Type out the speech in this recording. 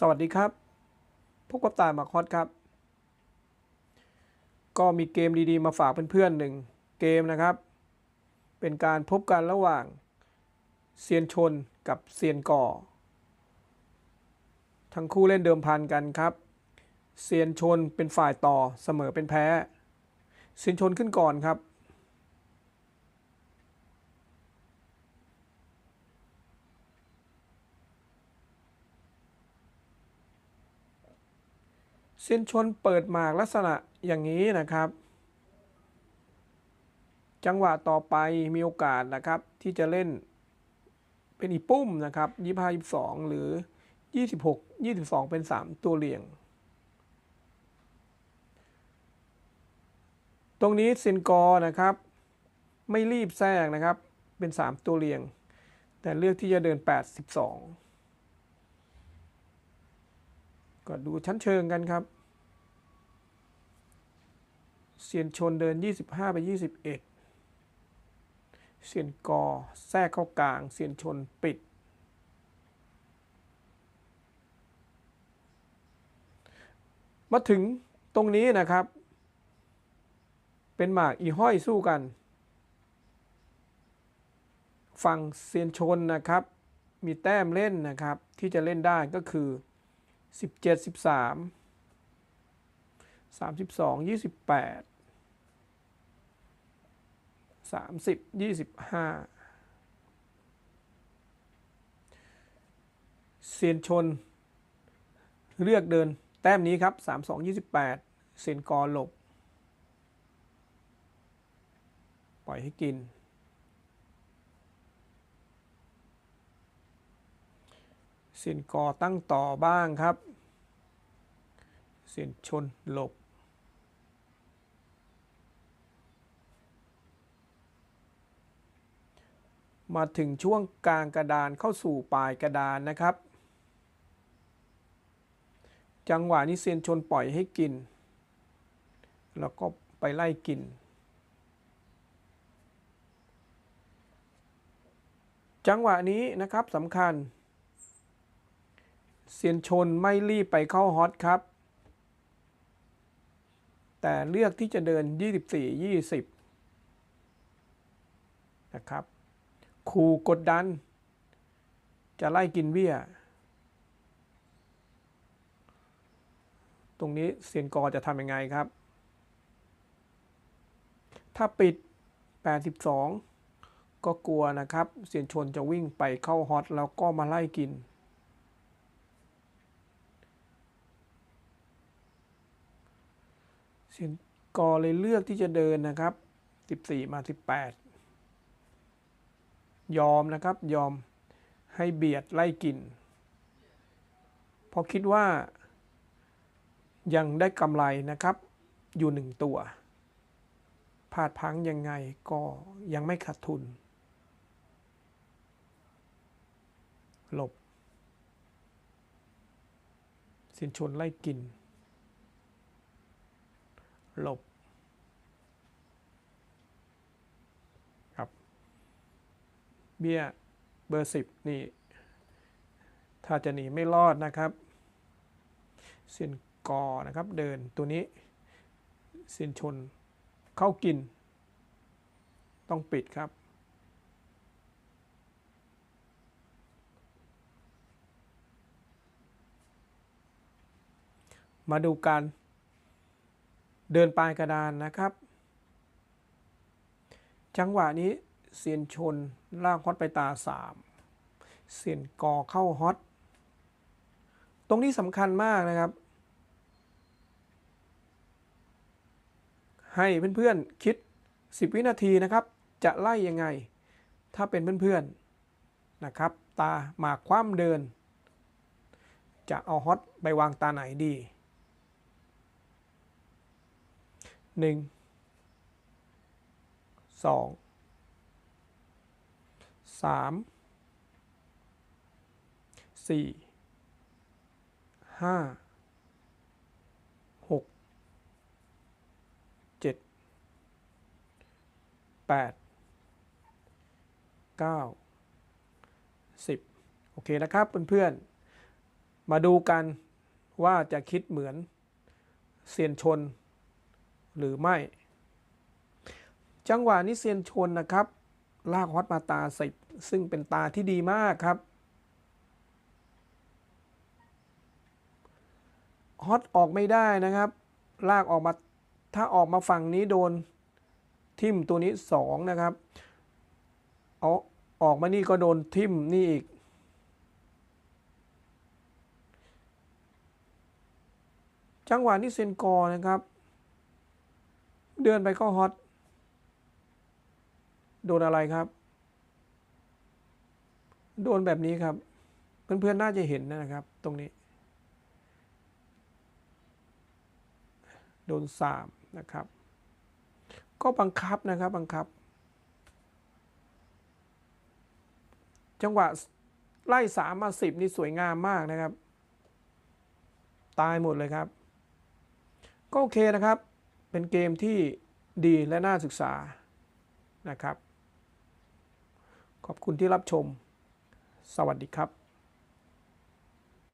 สวัสดีครับ พบกับตายมาคอสครับ ก็มีเกมดีๆ มาฝากเพื่อนๆหนึ่งเกมนะครับ เป็นการพบกันระหว่างเซียนชนกับเซียนก่อ ทั้งคู่เล่นเดิมพันกันครับ เซียนชนเป็นฝ่ายต่อเสมอเป็นแพ้ เซียนชนขึ้นก่อนครับ เส้นชนเปิดหมากลักษณะอย่างนี้นะครับ จังหวะต่อไปมีโอกาสนะครับที่จะเล่นเป็นอีปุ่มนะครับยี่ห้ายี่สองหรือ 26 22 เป็น 3 ตัวเรียง ตรงนี้ซินกอนะครับ ไม่รีบแทรกนะครับเป็น 3 ตัวเรียง แต่เลือกที่จะเดิน 8 12 ก็ดูชั้นเชิงกันครับเซียนชนเดิน 25 ไป 21เซียนกอแทรกเข้ากลางเซียนชนปิด มาถึงตรงนี้นะครับ เป็นหมากอีห้อยสู้กัน ฝั่งเซียนชนนะครับ มีแต้มเล่นนะครับ ที่จะเล่นได้ก็คือ 17 13 32 28 30 25เซียนชน เลือกเดินแต้มนี้ครับ32 28เซียนกอหลบ ปล่อยให้กิน เสียนกอตั้งต่อบ้างครับ เสียนชนหลบ มาถึงช่วงกลางกระดานเข้าสู่ปลายกระดานนะครับ จังหวะนี้เซียนชนปล่อยให้กิน แล้วก็ไปไล่กินจังหวะนี้นะครับสำคัญ เซียนชนไม่รีบไปเข้าฮอตครับ แต่เลือกที่จะเดิน 24 20 นะครับคู่กดดัน จะไล่กินเบี้ย ตรงนี้เซียนกอจะทำยังไงครับ ถ้าปิด 82 ก็กลัวนะครับ เซียนชนจะวิ่งไปเข้าฮอตแล้วก็มาไล่กิน เสียงกอเลยเลือกที่จะเดินนะครับ 14 มา 18 ยอมนะครับยอมให้เบียดไล่กินเพราะคิดว่ายังได้กำไรนะครับอยู่หนึ่งตัวพลาดพังยังไงก็ยังไม่ขาดทุน หลบ สินชนไล่กิน ลบครับ เบี้ยเบอร์สิบนี่ ถ้าจะหนีไม่รอดนะครับเส้นกอนะครับเดินตัวนี้เส้นชนเข้ากิน ต้องปิดครับมาดูการ เดินปลายกระดานนะครับ จังหวะนี้เซียนชนลากฮอตไปตาสามเซียนกอเข้าฮอต ตรงนี้สำคัญมากนะครับ ให้เพื่อนๆคิด 10 วินาทีนะครับ จะไล่ยังไง ถ้าเป็นเพื่อนๆนะครับ ตาหมากคว่ำเดิน จะเอาฮอตไปวางตาไหนดี หนึ่งสองสามสี่ห้าหกเจ็ดแปดเก้าสิบโอเคนะครับเพื่อนๆ มาดูกันว่าจะคิดเหมือนเซียนชน หรือไม่ จังหวะนี้เซียนชนนะครับ ลากฮอตมาตาสิบซึ่งเป็นตาที่ดีมากครับฮอตออกไม่ได้นะครับ ลากออกมาถ้าออกมาฝั่งนี้โดนทิมตัวนี้สองนะครับ เอาออกมานี่ก็โดนทิมนี่อีก จังหวะนี้เซนกอนะครับ เดินไปก็ฮอตโดนอะไรครับ โดนแบบนี้ครับ เพื่อนๆน่าจะเห็นนะครับ ตรงนี้ โดนสามนะครับ ก็บังคับนะครับบังคับ จังหวะไล่สามมาสิบนี่สวยงามมากนะครับ ตายหมดเลยครับ ก็โอเคนะครับ เป็นเกมที่ดีและน่าศึกษานะครับ ขอบคุณที่รับชม สวัสดีครับ